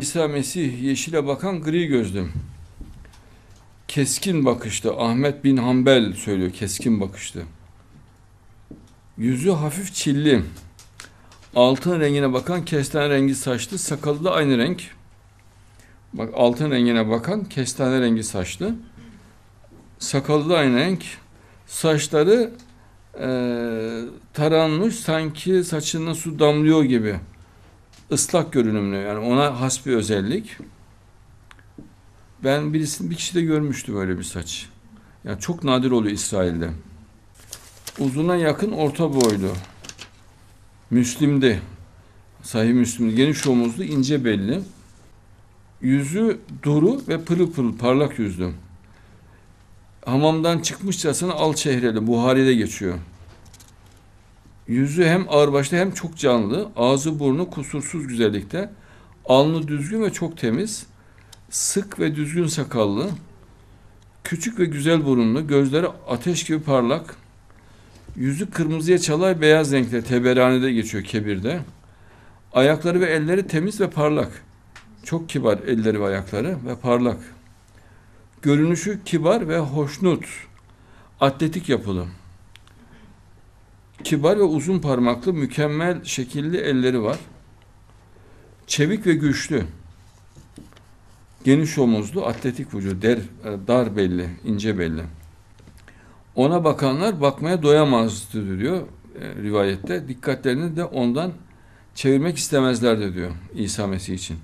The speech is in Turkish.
İsa Mesih yeşile bakan gri gözlü. Keskin bakışlı. Ahmet bin Hanbel söylüyor keskin bakışlı. Yüzü hafif çilli. Altın rengine bakan kestane rengi saçlı. Sakalı da aynı renk. Bak altın rengine bakan kestane rengi saçlı. Sakalı da aynı renk. Saçları eee taranmış sanki saçından su damlıyor gibi. Islak görünümlü yani ona has bir özellik. Ben birisini bir kişi de görmüştüm böyle bir saç. Yani çok nadir oluyor İsrail'de. Uzuna yakın orta boylu. Müslim'de. Sahih Müslim'de geniş omuzlu ince belli. Yüzü duru ve pırıl pırıl parlak yüzlü. Hamamdan çıkmışçasına al çehreli Buhari'de geçiyor. Yüzü hem ağırbaşlı hem çok canlı. Ağzı burnu kusursuz güzellikte. Alnı düzgün ve çok temiz. Sık ve düzgün sakallı. Küçük ve güzel burunlu. Gözleri ateş gibi parlak. Yüzü kırmızıya çalay beyaz renkte. Teberhanede geçiyor kebirde. Ayakları ve elleri temiz ve parlak. Çok kibar elleri ve ayakları ve parlak. Görünüşü kibar ve hoşnut. Atletik yapılı. Kibar ve uzun parmaklı, mükemmel şekilli elleri var. Çevik ve güçlü. Geniş omuzlu, atletik vücudu, der, dar belli, ince belli. Ona bakanlar bakmaya doyamazdı diyor e, rivayette. Dikkatlerini de ondan çevirmek istemezlerdi diyor İsa Mesih için.